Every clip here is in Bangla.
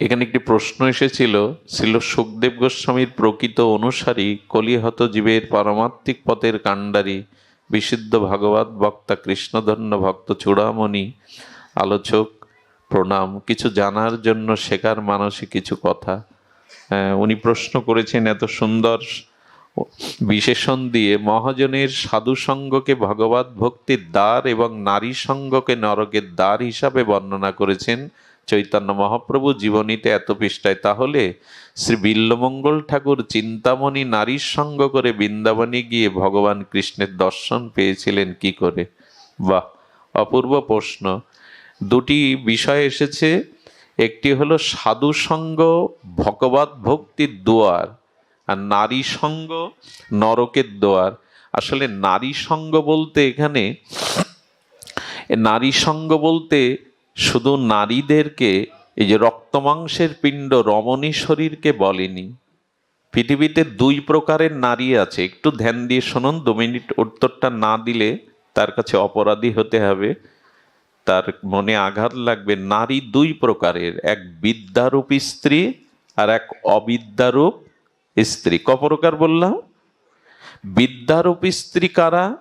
এখানে একটি প্রশ্ন এসেছিল, ছিল সুখদেব গোস্বামীর প্রকৃত অনুসারী কলিহত জীবের পারমাত্মিক পথের কাণ্ডারি, বিশুদ্ধ ভাগবত বক্তা, কৃষ্ণধন্য ভক্ত, চূড়ামণি, আলোচক, প্রণাম, কিছু জানার জন্য শেখার মানসে কিছু কথা। উনি প্রশ্ন করেছেন, এত সুন্দর বিশেষণ দিয়ে, মহাজনের সাধু সঙ্গকে ভগবত ভক্তির দ্বার এবং নারী সঙ্গকে নরকের দ্বার হিসাবে বর্ণনা করেছেন চৈতন্য মহাপ্রভু জীবনীতে এত পৃষ্ঠায়, তাহলে শ্রী বিল্লমঙ্গল ঠাকুর চিন্তামণি নারীর সঙ্গ করে বৃন্দাবনে গিয়ে ভগবান কৃষ্ণের দর্শন পেয়েছিলেন কি করে? বাহ, অপূর্ব প্রশ্ন। দুটি বিষয় এসেছে, একটি হলো সাধু সঙ্গ, ভগবত ভক্তির দুয়ার, আর নারী সঙ্গ, নরকের দোয়ার। আসলে নারী সঙ্গ বলতে এখানে, নারী সঙ্গ বলতে শুধু নারীদেরকে, এই যে রক্তমাংসের পিণ্ড রমণী শরীরকে বলেনি। পৃথিবীতে দুই প্রকারের নারী আছে। একটু ধ্যান দিয়ে শুনুন, দু মিনিট উত্তরটা না দিলে তার কাছে অপরাধী হতে হবে। তার মনে আঘাত লাগবে। নারী দুই প্রকারের, এক বিদ্যারূপ স্ত্রী আর এক অবিদ্যারূপ স্ত্রী। ক প্রকার বললাম? বিদ্যারূপ স্ত্রী কারা?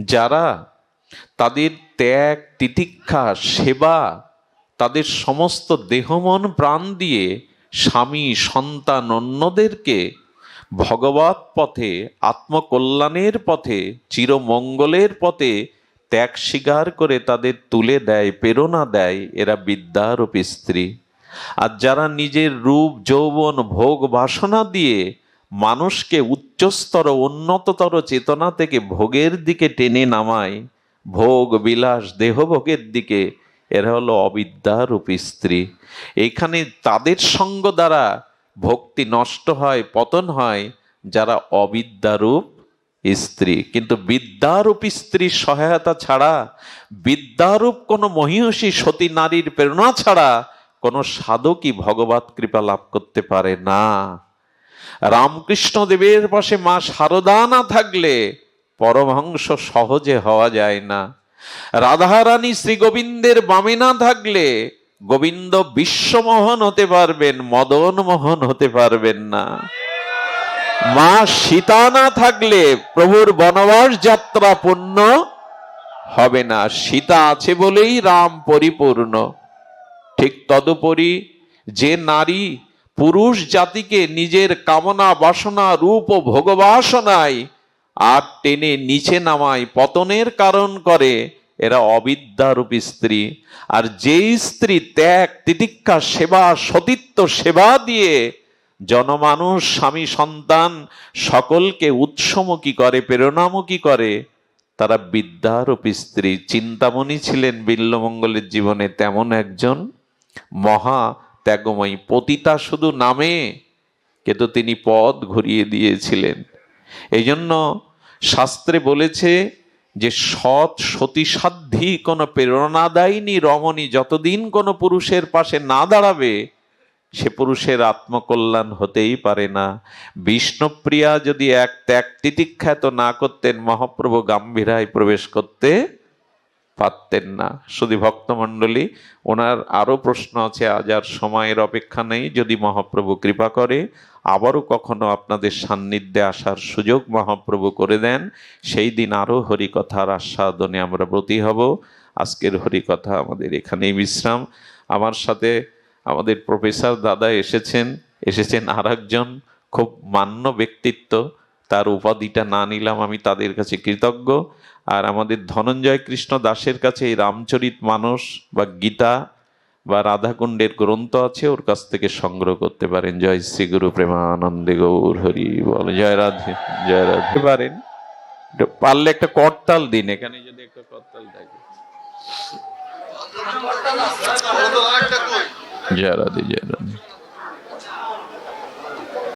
যারা তাদের ত্যাগ, তিতিক্ষা, সেবা, তাদের সমস্ত দেহমন প্রাণ দিয়ে স্বামী, সন্তান, অন্যদেরকে ভগবত পথে, আত্মকল্যাণের পথে, চিরমঙ্গলের পথে ত্যাগ স্বীকার করে তাদের তুলে দেয়, প্রেরণা দেয় এরা বিদ্যারূপ স্ত্রী। আর যারা নিজের রূপ, যৌবন, ভোগ, বাসনা দিয়ে মানুষকে উচ্চস্তর, উন্নততর চেতনা থেকে ভোগের দিকে টেনে নামায় ভোগ বিলাস দেহভোগের দিকে, এরা হলো অবিদ্যারূপ স্ত্রী। এইখানে তাদের সঙ্গ দ্বারা ভক্তি নষ্ট হয়, পতন হয়, যারা অবিদ্যারূপ স্ত্রী। কিন্তু বিদ্যারূপ স্ত্রীর সহায়তা ছাড়া, বিদ্যারূপ কোনো মহিষী, সতী নারীর প্রেরণা ছাড়া কোনো সাধকই ভগবত কৃপা লাভ করতে পারে না। রামকৃষ্ণ দেবের পাশে মা শারদা না থাকলে পরমহংস সহজে হওয়া যায় না। রাধারানী শ্রী গোবিন্দের বামে না থাকলে গোবিন্দ বিশ্বমোহন হতে পারবেন, মদন মোহন হতে পারবেন না। মা সীতা না থাকলে প্রভুর বনবাস যাত্রা পূর্ণ হবে না। সীতা আছে বলেই রাম পরিপূর্ণ। ঠিক তদুপরি যে নারী পুরুষ জাতিকে নিজের কামনা বাসনা রূপ ও ভোগবাসনায় আর টেনে নিচে নামায় পতনের কারণ করে, এরা অবিদ্যারূপ স্ত্রী। আর যে স্ত্রী ত্যাগ, তিতিক্ষা, সেবা, সতীত্ব, সেবা দিয়ে জনমানুষ, স্বামী, সন্তান সকলকে উৎসমুখী করে, প্রেরণামুখী করে, তারা বিদ্যারূপ স্ত্রী। চিন্তামণি ছিলেন বিল্লমঙ্গলের জীবনে তেমন একজন মহা ত্যাগময়ী। পতিতা শুধু নামে, কিন্তু তিনি পদ ঘুরিয়ে দিয়েছিলেন। এই জন্য শাস্ত্রে বলেছে যে সৎ সতীসাধ্যী কোনো প্রেরণাদায়িনী রমণী যতদিন কোনো পুরুষের পাশে না দাঁড়াবে, সে পুরুষের আত্মকল্যাণ হতেই পারে না। বিষ্ণুপ্রিয়া যদি এক ত্যাগ তিতিক্ষাত না করতেন, মহাপ্রভু গাম্ভীরায় প্রবেশ করতে পারতেন না। শুধু ভক্তমণ্ডলী, ওনার আরও প্রশ্ন আছে, আজ আর সময়ের অপেক্ষা নেই, যদি মহাপ্রভু কৃপা করে, আবারও কখনো আপনাদের সান্নিধ্যে আসার সুযোগ মহাপ্রভু করে দেন, সেই দিন আরও হরিকথার আস্বাদনে আমরা ব্রতী হব। আজকের হরিকথা আমাদের এখানেই বিশ্রাম। আমার সাথে আমাদের প্রফেসর দাদা এসেছেন এসেছেন আর খুব মান্য ব্যক্তিত্ব তার উপাধিটা না নিলাম আমি তাদের কাছে কৃতজ্ঞ। আর আমাদের ধনঞ্জয় কৃষ্ণ দাসের কাছে এই রামচরিত মানস বা গীতা বা রাধাকুণ্ডের গ্রন্থ আছে ওর কাছ থেকে সংগ্রহ করতে পারেন। জয় শ্রী গুরু প্রেমানন্দে গৌর হরি বল। জয় রাধে জয় রাধে। পারেন। পারলে একটা করতাল দিন এখানে যদি একটা করতাল থাকে। জয় রাধে জয়।